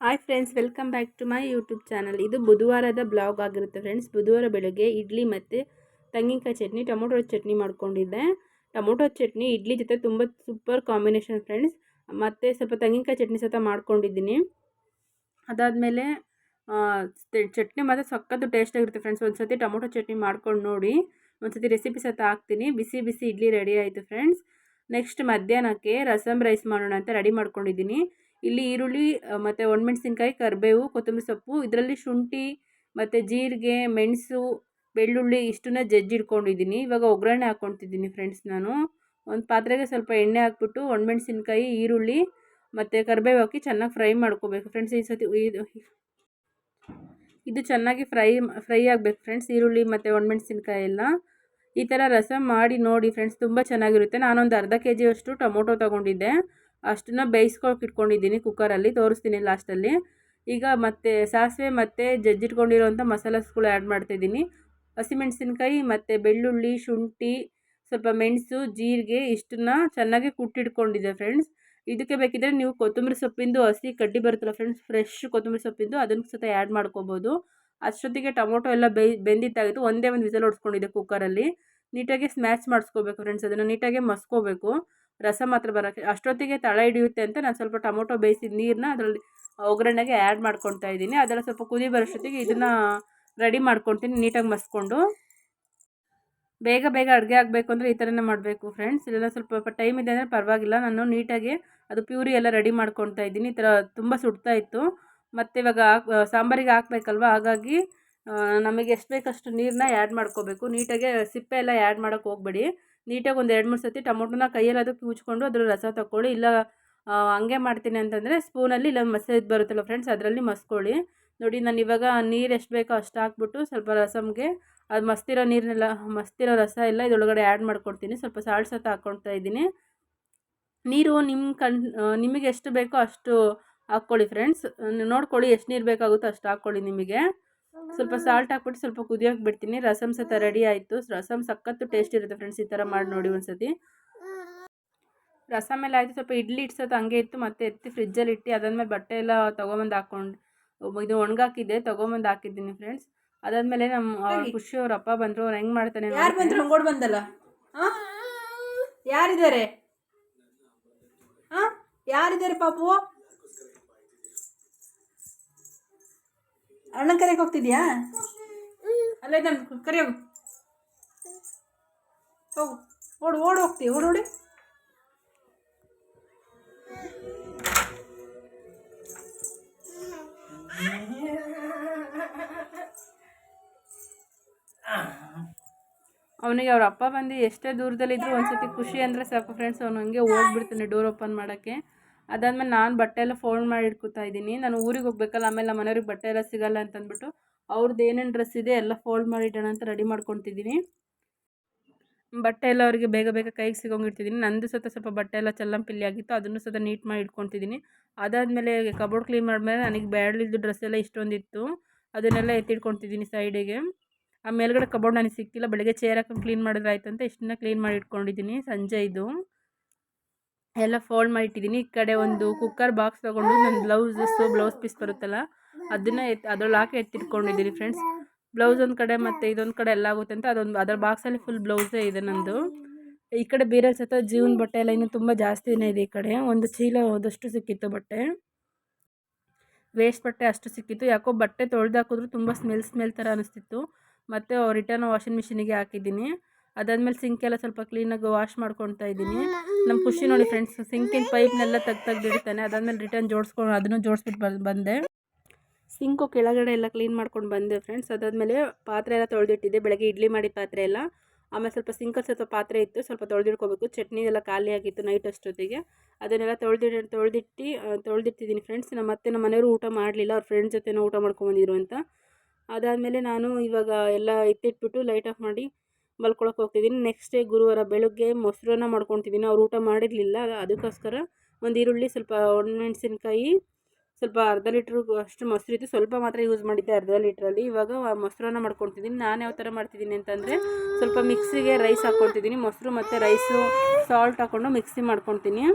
Hi friends welcome back to my YouTube channel ಇದು ಬುಧವಾರದ blog ಆಗಿರುತ್ತೆ ಫ್ರೆಂಡ್ಸ್ ಬುಧವಾರ ಬೆಳಗ್ಗೆ ಇಡ್ಲಿ ಮತ್ತು ತೆಂಗಿನಕಾಯಿ ಚಟ್ನಿ, ಟೊಮೊಟೊ ಚಟ್ನಿ ಮಾಡ್ಕೊಂಡಿದ್ದೆ. ಟೊಮೊಟೊ ಚಟ್ನಿ, ಇಡ್ಲಿ ಜೊತೆ ತುಂಬ ಸೂಪರ್ ಕಾಂಬಿನೇಷನ್ ಫ್ರೆಂಡ್ಸ್ ಮತ್ತು ಸ್ವಲ್ಪ ತೆಂಗಿನಕಾಯಿ ಚಟ್ನಿ ಸಹ ಮಾಡ್ಕೊಂಡಿದ್ದೀನಿ. ಅದಾದಮೇಲೆ ಚಟ್ನಿ ಮಾತ್ರ ಸಖತ್ತು ಟೇಸ್ಟಾಗಿರುತ್ತೆ ಫ್ರೆಂಡ್ಸ್ ಒಂದು ಸತಿ ಟೊಮೊಟೊ ಚಟ್ನಿ ಮಾಡ್ಕೊಂಡು ನೋಡಿ ಒಂದು ಸತಿ ರೆಸಿಪಿ ಸಹ ಹಾಕ್ತೀನಿ. ಬಿಸಿ ಬಿಸಿ ಇಡ್ಲಿ ರೆಡಿ ಆಯಿತು ಫ್ರೆಂಡ್ಸ್ ನೆಕ್ಸ್ಟ್ ಮಧ್ಯಾಹ್ನಕ್ಕೆ ರಸಮ್ ರೈಸ್ ಮಾಡೋಣ ಅಂತ ರೆಡಿ ಮಾಡ್ಕೊಂಡಿದ್ದೀನಿ. ಇಲ್ಲಿ ಈರುಳ್ಳಿ ಮತ್ತು ಒಣಮೆಣ್ಸಿನ್ಕಾಯಿ, ಕರಿಬೇವು, ಕೊತ್ತಂಬರಿ ಸೊಪ್ಪು, ಇದರಲ್ಲಿ ಶುಂಠಿ, ಮತ್ತು ಜೀರಿಗೆ, ಮೆಣಸು, ಬೆಳ್ಳುಳ್ಳಿ ಇಷ್ಟನ್ನ ಜಜ್ಜಿಡ್ಕೊಂಡಿದ್ದೀನಿ ಇವಾಗ ಒಗ್ಗರಣೆ ಹಾಕ್ಕೊತಿದ್ದೀನಿ ಫ್ರೆಂಡ್ಸ್ ನಾನು. ಒಂದು ಪಾತ್ರೆಗೆ ಸ್ವಲ್ಪ ಎಣ್ಣೆ ಹಾಕ್ಬಿಟ್ಟು ಒಣಮೆಣ್ಸಿನ್ಕಾಯಿ, ಈರುಳ್ಳಿ, ಮತ್ತು ಕರಿಬೇವು ಹಾಕಿ ಚೆನ್ನಾಗಿ ಫ್ರೈ ಮಾಡ್ಕೋಬೇಕು ಫ್ರೆಂಡ್ಸ್. ಈ ಸತಿ ಇದು ಚೆನ್ನಾಗಿ ಫ್ರೈ ಫ್ರೈ ಆಗಬೇಕು ಫ್ರೆಂಡ್ಸ್. ಈರುಳ್ಳಿ ಮತ್ತು ಒಣಮೆಣ್ಸಿನ್ಕಾಯಿ ಎಲ್ಲ. ಈ ಥರ ರಸ ಮಾಡಿ ನೋಡಿ ಫ್ರೆಂಡ್ಸ್, ತುಂಬ ಚೆನ್ನಾಗಿರುತ್ತೆ. ನಾನೊಂದು ಅರ್ಧ ಕೆ ಜಿಯಷ್ಟು ಟೊಮೊಟೊ ತೊಗೊಂಡಿದ್ದೆ. ಅಷ್ಟನ್ನ ಬೇಯಿಸ್ಕೊಳಕ್ಕೆ ಇಟ್ಕೊಂಡಿದ್ದೀನಿ ಕುಕ್ಕರಲ್ಲಿ, ತೋರಿಸ್ತೀನಿ ಲಾಸ್ಟಲ್ಲಿ. ಈಗ ಮತ್ತೆ ಸಾಸಿವೆ ಮತ್ತು ಜಜ್ಜಿಟ್ಕೊಂಡಿರೋಂಥ ಮಸಾಲಸ್ಗಳು ಆ್ಯಡ್ ಮಾಡ್ತಾಯಿದ್ದೀನಿ ಹಸಿಮೆಣಸಿನ್ಕಾಯಿ ಮತ್ತು ಬೆಳ್ಳುಳ್ಳಿ, ಶುಂಠಿ, ಸ್ವಲ್ಪ ಮೆಣಸು, ಜೀರಿಗೆ ಇಷ್ಟನ್ನ ಚೆನ್ನಾಗಿ ಕುಟ್ಟಿಟ್ಕೊಂಡಿದ್ದೆ ಫ್ರೆಂಡ್ಸ್. ಇದಕ್ಕೆ ಬೇಕಿದ್ದರೆ ನೀವು ಕೊತ್ತಂಬರಿ ಸೊಪ್ಪಿಂದು ಹಸಿ ಕಡ್ಡಿ ಬರುತ್ತಲ್ಲ ಫ್ರೆಂಡ್ಸ್, ಫ್ರೆಶ್ ಕೊತ್ತಂಬರಿ ಸೊಪ್ಪಿಂದು ಅದನ್ನು ಸಹ ಆ್ಯಡ್ ಮಾಡ್ಕೋಬೋದು. ಅಷ್ಟೊತ್ತಿಗೆ ಟೊಮೊಟೊ ಎಲ್ಲ ಬೇಯ್ ಬೆಂದಿತ್ತಾಗಿತ್ತು ಒಂದೇ ಒಂದು ವಿಸಲ್ ಹೊಡ್ಸ್ಕೊಂಡಿದ್ದೆ ಕುಕ್ಕರಲ್ಲಿ. ನೀಟಾಗಿ ಸ್ಮ್ಯಾಚ್ ಮಾಡಿಸ್ಕೋಬೇಕು ಫ್ರೆಂಡ್ಸ್, ಅದನ್ನು ನೀಟಾಗಿ ಮಸ್ಕೋಬೇಕು. ರಸ ಮಾತ್ರ ಬರೋಕ್ಕೆ ಅಷ್ಟೊತ್ತಿಗೆ ತಳ ಹಿಡಿಯುತ್ತೆ ಅಂತ ನಾನು ಸ್ವಲ್ಪ ಟೊಮೊಟೊ ಬೇಯಿಸಿದ ನೀರನ್ನ ಅದರಲ್ಲಿ ಒಗ್ಗರಣೆಗೆ ಆ್ಯಡ್ ಮಾಡ್ಕೊತಾ ಇದ್ದೀನಿ. ಅದೆಲ್ಲ ಸ್ವಲ್ಪ ಕುದಿ ಬರೋಷ್ಟೊತ್ತಿಗೆ ಇದನ್ನು ರೆಡಿ ಮಾಡ್ಕೊತೀನಿ ನೀಟಾಗಿ ಮಸ್ಕೊಂಡು. ಬೇಗ ಬೇಗ ಅಡುಗೆ ಆಗಬೇಕು ಅಂದರೆ ಈ ಥರನೇ ಮಾಡಬೇಕು ಫ್ರೆಂಡ್ಸ್ ಇಲ್ಲ ಸ್ವಲ್ಪ ಟೈಮ್ ಇದೆ ಅಂದರೆ ಪರವಾಗಿಲ್ಲ. ನಾನು ನೀಟಾಗಿ ಅದು ಪ್ಯೂರಿ ಎಲ್ಲ ರೆಡಿ ಮಾಡ್ಕೊತಾ ಇದ್ದೀನಿ. ಈ ಥರ ತುಂಬ ಸುಡ್ತಾ ಇತ್ತು. ಮತ್ತು ಇವಾಗ ಸಾಂಬಾರಿಗೆ ಹಾಕ್ಬೇಕಲ್ವ? ಹಾಗಾಗಿ ನಮಗೆ ಎಷ್ಟು ಬೇಕಷ್ಟು ನೀರನ್ನ ಆ್ಯಡ್ ಮಾಡ್ಕೋಬೇಕು. ನೀಟಾಗಿ ಸಿಪ್ಪೆ ಎಲ್ಲ ಆ್ಯಡ್ ಮಾಡೋಕ್ಕೆ ಹೋಗ್ಬೇಡಿ. ನೀಟಾಗಿ ಒಂದು ಎರಡು ಮೂರು ಸತಿ ಟೊಮೊಟೊನ ಕೈಯಲ್ಲಿ ಅದಕ್ಕೆ ಕೂಚ್ಕೊಂಡು ಅದ್ರ ರಸ ತಗೊಳ್ಳಿ ಇಲ್ಲ ಹಂಗೆ ಮಾಡ್ತೀನಿ ಅಂತಂದರೆ ಸ್ಪೂನಲ್ಲಿ ಇಲ್ಲ ಮಸಾಲೆ ಬರುತ್ತಲ್ಲ ಫ್ರೆಂಡ್ಸ್ ಅದರಲ್ಲಿ ಮಸ್ಕೊಳ್ಳಿ. ನೋಡಿ ನಾನು ಇವಾಗ ನೀರು ಎಷ್ಟು ಬೇಕೋ ಅಷ್ಟು ಹಾಕ್ಬಿಟ್ಟು ಸ್ವಲ್ಪ ರಸಮ್ಗೆ ಅದು ಮಸ್ತಿರೋ ನೀರನ್ನೆಲ್ಲ ಮಸ್ತಿರೋ ರಸ ಎಲ್ಲ ಇದರೊಳಗಡೆ ಆ್ಯಡ್ ಮಾಡ್ಕೊಡ್ತೀನಿ. ಸ್ವಲ್ಪ ಸಾಲ್ಟ್ ಸತ ಹಾಕ್ಕೊಳ್ತಾ ಇದ್ದೀನಿ. ನೀರು ನಿಮ್ಮ ಕಣ್ ನಿಮಗೆ ಎಷ್ಟು ಬೇಕೋ ಅಷ್ಟು ಹಾಕ್ಕೊಳ್ಳಿ ಫ್ರೆಂಡ್ಸ್. ನೋಡ್ಕೊಳ್ಳಿ ಎಷ್ಟು ನೀರು ಬೇಕಾಗುತ್ತೋ ಅಷ್ಟು ಹಾಕ್ಕೊಳ್ಳಿ ನಿಮಗೆ. ಸ್ವಲ್ಪ ಸಾಲ್ಟ್ ಹಾಕ್ಬಿಟ್ಟು ಸ್ವಲ್ಪ ಕುದಿಯೋಕೆ ಬಿಡ್ತೀನಿ. ರಸಮ್ ಸತ ರೆಡಿ ಆಯಿತು. ರಸಮ್ ಸಖತ್ತು ಟೇಸ್ಟ್ ಇರುತ್ತೆ ಫ್ರೆಂಡ್ಸ್ ಈ ಥರ ಮಾಡಿ ನೋಡಿ ಒಂದ್ಸತಿ. ರಸಮ್ ಎಲ್ಲ ಆಯಿತು. ಸ್ವಲ್ಪ ಇಡ್ಲಿ ಇಡ್ಸೋದು ಹಂಗೆ ಇತ್ತು. ಮತ್ತೆ ಎತ್ತಿ ಫ್ರಿಜ್ಜಲ್ಲಿ ಇಟ್ಟು ಅದಾದಮೇಲೆ ಬಟ್ಟೆ ಎಲ್ಲ ತೊಗೊಂಬಂದು ಹಾಕ್ಕೊಂಡು ಇದು ಒಣಗಾಕಿದ್ದೆ. ತೊಗೊಂಬಂದು ಹಾಕಿದ್ದೀನಿ ಫ್ರೆಂಡ್ಸ್ ಅದಾದಮೇಲೆ ನಮ್ಮ ಖುಷಿ ಅವ್ರ ಅಪ್ಪ ಬಂದರು. ಅವ್ರು ಹೆಂಗೆ ಮಾಡ್ತಾನೆ ಯಾರು ಬಂದರು? ಹಂಗೋಡ್ ಬಂದಲ್ಲ. ಯಾರಿದ್ದಾರೆ? ಹಾಂ ಯಾರಿದ್ದಾರೆ ಪಾಪು? ಅಣ್ಣ ಕರೆಯಕ್ಕೆ ಹೋಗ್ತಿದ್ಯಾ? ಅಲ್ಲೇ ನಾನು ಕರಿ ಹೋಗು. ಹೋಗು. ಓಡು, ಓಡಿ ಹೋಗ್ತೀವಿ ಓಡೋಡಿ ಅವನಿಗೆ ಅವ್ರ ಅಪ್ಪ ಬಂದು ಎಷ್ಟೇ ದೂರದಲ್ಲಿದ್ದರೂ ಒಂದ್ಸತಿ ಖುಷಿ ಅಂದರೆ ಸಾಕು ಫ್ರೆಂಡ್ಸ್ ಅವನು ಹಂಗೆ ಹೋಗ್ಬಿಡ್ತಾನೆ ಡೋರ್ ಓಪನ್ ಮಾಡೋಕ್ಕೆ. ಅದಾದ್ಮೇಲೆ ನಾನು ಬಟ್ಟೆ ಎಲ್ಲ ಫೋಲ್ಡ್ ಮಾಡಿ ಇಟ್ಕೊತಾ ಇದ್ದೀನಿ. ನಾನು ಊರಿಗೆ ಹೋಗ್ಬೇಕಲ್ಲ, ಆಮೇಲೆ ನಮ್ಮ ಮನೆಯವ್ರಿಗೆ ಬಟ್ಟೆ ಎಲ್ಲ ಸಿಗಲ್ಲ ಅಂತಂದ್ಬಿಟ್ಟು ಅವ್ರದ್ದು ಏನೇನು ಡ್ರೆಸ್ ಇದೆ ಎಲ್ಲ ಫೋಲ್ಡ್ ಮಾಡಿ ಇಡೋಣ ಅಂತ ರೆಡಿ ಮಾಡ್ಕೊತಿದ್ದೀನಿ. ಬಟ್ಟೆ ಎಲ್ಲ ಅವರಿಗೆ ಬೇಗ ಬೇಗ ಕೈಗೆ ಸಿಗೋಂಗಿರ್ತಿದ್ದೀನಿ ನಂದು ಸತ ಸ್ವಲ್ಪ ಬಟ್ಟೆ ಎಲ್ಲ ಚಲ್ಲಂಪಿಲ್ಲಿ ಆಗಿತ್ತು, ಅದನ್ನು ಸತ ನೀಟ್ ಮಾಡಿ ಇಟ್ಕೊತಿದ್ದೀನಿ. ಅದಾದಮೇಲೆ ಕಬೋರ್ಡ್ ಕ್ಲೀನ್ ಮಾಡಿದ್ಮೇಲೆ ನನಗೆ ಬ್ಯಾಡ್ಲಿದ್ದು ಡ್ರೆಸ್ ಎಲ್ಲ ಇಷ್ಟೊಂದಿತ್ತು. ಅದನ್ನೆಲ್ಲ ಎತ್ತಿಟ್ಕೊತಿದ್ದೀನಿ ಸೈಡಿಗೆ ಆ ಮೇಲ್ಗಡೆ ಕಬೋರ್ಡ್ ನನಗೆ ಸಿಕ್ಕಿಲ್ಲ. ಬೆಳಗ್ಗೆ ಚೇರ್ ಹಾಕೊಂಡು ಕ್ಲೀನ್ ಮಾಡಿದ್ರೆ ಆಯ್ತು ಅಂತ ಇಷ್ಟನ್ನ ಕ್ಲೀನ್ ಮಾಡಿ ಇಟ್ಕೊಂಡಿದ್ದೀನಿ ಸಂಜೆ ಇದು. ಎಲ್ಲ ಫೋಲ್ಡ್ ಮಾಡಿಟ್ಟಿದ್ದೀನಿ. ಈ ಕಡೆ ಒಂದು ಕುಕ್ಕರ್ ಬಾಕ್ಸ್ ತೊಗೊಂಡು ನನ್ನ ಬ್ಲೌಸಸ್ಸು ಬ್ಲೌಸ್ ಪೀಸ್ ಬರುತ್ತಲ್ಲ, ಅದನ್ನು ಎತ್ ಅದ್ರಲ್ಲಿ ಹಾಕಿ ಎತ್ತಿಟ್ಕೊಂಡಿದ್ದೀನಿ ಫ್ರೆಂಡ್ಸ್ ಬ್ಲೌಸ್ ಒಂದು ಕಡೆ ಮತ್ತು ಇದೊಂದು ಕಡೆ ಎಲ್ಲ ಆಗುತ್ತೆ ಅಂತ, ಅದೊಂದು, ಅದರ ಬಾಕ್ಸಲ್ಲಿ ಫುಲ್ ಬ್ಲೌಸೇ ಇದೆ ನಂದು. ಈ ಕಡೆ ಬೇರೆ ಸತ ಜೀವನ ಬಟ್ಟೆ ಎಲ್ಲ ಇನ್ನೂ ತುಂಬ ಜಾಸ್ತಿನೇ ಇದೆ ಈ ಕಡೆ. ಒಂದು ಚೀಲ ಹೋದಷ್ಟು ಸಿಕ್ಕಿತ್ತು ಬಟ್ಟೆ. ವೇಸ್ಟ್ ಬಟ್ಟೆ ಅಷ್ಟು ಸಿಕ್ಕಿತ್ತು. ಯಾಕೋ ಬಟ್ಟೆ ತೊಳೆದು ಹಾಕಿದ್ರು ತುಂಬ ಸ್ಮೆಲ್ ಸ್ಮೆಲ್ ಥರ ಅನಿಸ್ತಿತ್ತು. ಮತ್ತು ರಿಟರ್ನ್ ವಾಷಿಂಗ್ ಮಿಷಿನಿಗೆ ಹಾಕಿದ್ದೀನಿ. ಅದಾದಮೇಲೆ ಸಿಂಕೆಲ್ಲ ಸ್ವಲ್ಪ ಕ್ಲೀನಾಗಿ ವಾಶ್ ಮಾಡ್ಕೊತಾ ಇದ್ದೀನಿ. ನಮ್ಮ ಖುಷಿ ನೋಡಿ ಫ್ರೆಂಡ್ಸ್ ಸಿಂಕಿನ ಪೈಪ್ನೆಲ್ಲ ತೆಗ್ದು ತೆಗ್ದಿಡ್ತಾನೆ. ಅದಾದಮೇಲೆ ರಿಟರ್ನ್ ಜೋಡಿಸ್ಕೊಂಡು ಅದನ್ನು ಜೋಡಿಸ್ಬಿಟ್ಟು ಬಂದು, ಬಂದೆ. ಸಿಂಕು ಕೆಳಗಡೆ ಎಲ್ಲ ಕ್ಲೀನ್ ಮಾಡ್ಕೊಂಡು ಬಂದೆ ಫ್ರೆಂಡ್ಸ್ ಅದಾದಮೇಲೆ ಪಾತ್ರೆ ಎಲ್ಲ ತೊಳೆದಿಟ್ಟಿದ್ದೆ. ಬೆಳಗ್ಗೆ ಇಡ್ಲಿ ಮಾಡಿ ಪಾತ್ರೆ ಎಲ್ಲ. ಆಮೇಲೆ ಸ್ವಲ್ಪ ಸಿಂಕಲ್ ಸ್ವಲ್ಪ ಪಾತ್ರೆ ಇತ್ತು. ಸ್ವಲ್ಪ ತೊಳೆದಿಡ್ಕೋಬೇಕು. ಚಟ್ನಿ ಎಲ್ಲ ಖಾಲಿ ಆಗಿತ್ತು ನೈಟ್ ಅಷ್ಟೊತ್ತಿಗೆ. ಅದನ್ನೆಲ್ಲ ತೊಳೆದಿಟ್ಟು ತೊಳೆದಿಟ್ಟು ತೊಳೆದಿಟ್ಟಿದ್ದೀನಿ ಫ್ರೆಂಡ್ಸ್ ನಮ್ಮ ಮತ್ತೆ ನಮ್ಮ ಮನೆಯವರು ಊಟ ಮಾಡಲಿಲ್ಲ. ಅವ್ರ ಫ್ರೆಂಡ್ಸ್ ಜೊತೆನೂ ಊಟ ಮಾಡ್ಕೊಂಬಂದಿದ್ರು ಅಂತ. ಅದಾದಮೇಲೆ ನಾನು ಇವಾಗ ಎಲ್ಲ ಎತ್ತಿಟ್ಬಿಟ್ಟು ಲೈಟ್ ಆಫ್ ಮಾಡಿ ಮಲ್ಕೊಳಕ್ಕೆ ಹೋಗ್ತಿದ್ದೀನಿ ನೆಕ್ಸ್ಟ್ ಡೇ ಗುರುವಾರ ಬೆಳಗ್ಗೆ ಮೊಸರನ್ನ ಮಾಡ್ಕೊತಿದ್ದೀನಿ ಅವ್ರು ಊಟ ಮಾಡಿರಲಿಲ್ಲ. ಅದಕ್ಕೋಸ್ಕರ ಒಂದು ಈರುಳ್ಳಿ, ಸ್ವಲ್ಪ ಒಣಮೆಣಸಿನ್ಕಾಯಿ, ಸ್ವಲ್ಪ ಅರ್ಧ ಲೀಟ್ರು ಅಷ್ಟು ಮೊಸರಿತ್ತು ಸ್ವಲ್ಪ ಮಾತ್ರ ಯೂಸ್ ಮಾಡಿದ್ದೆ ಅರ್ಧ ಲೀಟ್ರಲ್ಲಿ. ಇವಾಗ ಮೊಸರನ್ನ ಮಾಡ್ಕೊತಿದ್ದೀನಿ ನಾನು ಯಾವ ಥರ ಮಾಡ್ತಿದ್ದೀನಿ ಅಂತಂದರೆ ಸ್ವಲ್ಪ ಮಿಕ್ಸಿಗೆ ರೈಸ್ ಹಾಕ್ಕೊತಿದ್ದೀನಿ ಮೊಸರು ಮತ್ತು ರೈಸು ಸಾಲ್ಟ್ ಹಾಕ್ಕೊಂಡು ಮಿಕ್ಸಿ ಮಾಡ್ಕೊತೀನಿ.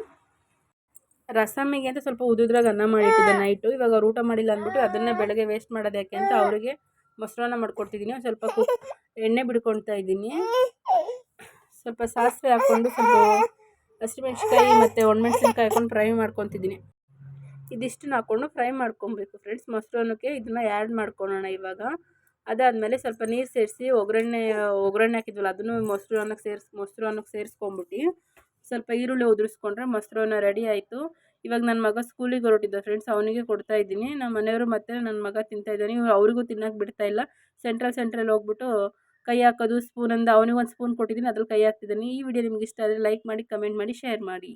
ರಸಮ್ಮಿಗೆ ಅಂತ ಸ್ವಲ್ಪ ಉದುದ್ರಾಗ ಅನ್ನ ಮಾಡಿಟ್ಟಿದ್ದೆ ನೈಟು ಇವಾಗ ಅವ್ರು ಊಟ ಮಾಡಿಲ್ಲ ಅಂದ್ಬಿಟ್ಟು ಅದನ್ನೇ ಬೆಳಗ್ಗೆ ವೇಸ್ಟ್ ಮಾಡೋದು ಯಾಕೆ ಅಂತ ಅವರಿಗೆ ಮೊಸರನ್ನ ಮಾಡ್ಕೊಡ್ತಿದ್ದೀನಿ ಒಂದು ಸ್ವಲ್ಪ ಎಣ್ಣೆ ಬಿಡ್ಕೊಳ್ತಾ ಇದ್ದೀನಿ ಸ್ವಲ್ಪ ಸಾಸಿವೆ ಹಾಕ್ಕೊಂಡು ಸ್ವಲ್ಪ ಹಸಿಮೆಣ್ಸಿನ್ಕಾಯಿ ಮತ್ತು ಒಣಮೆಣ್ಸಿನ್ಕಾಯಿ ಹಾಕ್ಕೊಂಡು ಫ್ರೈ ಮಾಡ್ಕೊತಿದ್ದೀನಿ ಇದಿಷ್ಟನ್ನ ಹಾಕ್ಕೊಂಡು ಫ್ರೈ ಮಾಡ್ಕೊಬೇಕು ಫ್ರೆಂಡ್ಸ್. ಮೊಸರನ್ನಕ್ಕೆ ಇದನ್ನು ಆ್ಯಡ್ ಮಾಡ್ಕೊಳ್ಳೋಣ ಇವಾಗ. ಅದಾದಮೇಲೆ ಸ್ವಲ್ಪ ನೀರು ಸೇರಿಸಿ ಒಗ್ಗರಣೆ ಒಗ್ಗರಣೆ ಹಾಕಿದ್ವಲ್ಲ, ಅದನ್ನು ಮೊಸರು ಅನ್ನಕ್ಕೆ ಸೇರಿಸಿ ಮೊಸರು ಅನ್ನಕ್ಕೆ ಸೇರಿಸ್ಕೊಂಬಿಟ್ಟು ಸ್ವಲ್ಪ ಈರುಳ್ಳಿ ಉದುರಿಸ್ಕೊಂಡ್ರೆ ಮೊಸರನ್ನ ರೆಡಿ ಆಯಿತು. ಇವಾಗ ನನ್ನ ಮಗ ಸ್ಕೂಲಿಗೆ ಹೊರಟಿದ್ದ ಫ್ರೆಂಡ್ಸ್ ಅವನಿಗೆ ಕೊಡ್ತಾ ಇದ್ದೀನಿ. ನಮ್ಮ ಮನೆಯವರು ಮತ್ತೆ ನನ್ನ ಮಗ ತಿಂತಾ ಇದ್ದಾನೆ. ಇವ್ರು ಅವ್ರಿಗೂ ತಿನ್ನೋಕೆ ಬಿಡ್ತಾ ಇಲ್ಲ. ಸೆಂಟ್ರಲ್ ಸೆಂಟ್ರಲ್ಲಿ ಹೋಗ್ಬಿಟ್ಟು ಕೈ ಹಾಕೋದು ಸ್ಪೂನಿಂದ ಅವನಿಗೆ ಒಂದು ಸ್ಪೂನ್ ಕೊಟ್ಟಿದ್ದೀನಿ, ಅದ್ರಲ್ಲಿ ಕೈ ಹಾಕ್ತಿದ್ದಾನೆ. ಈ ವಿಡಿಯೋ ನಿಮ್ಗೆ ಇಷ್ಟ ಆದರೆ ಲೈಕ್ ಮಾಡಿ ಕಮೆಂಟ್ ಮಾಡಿ ಶೇರ್ ಮಾಡಿ.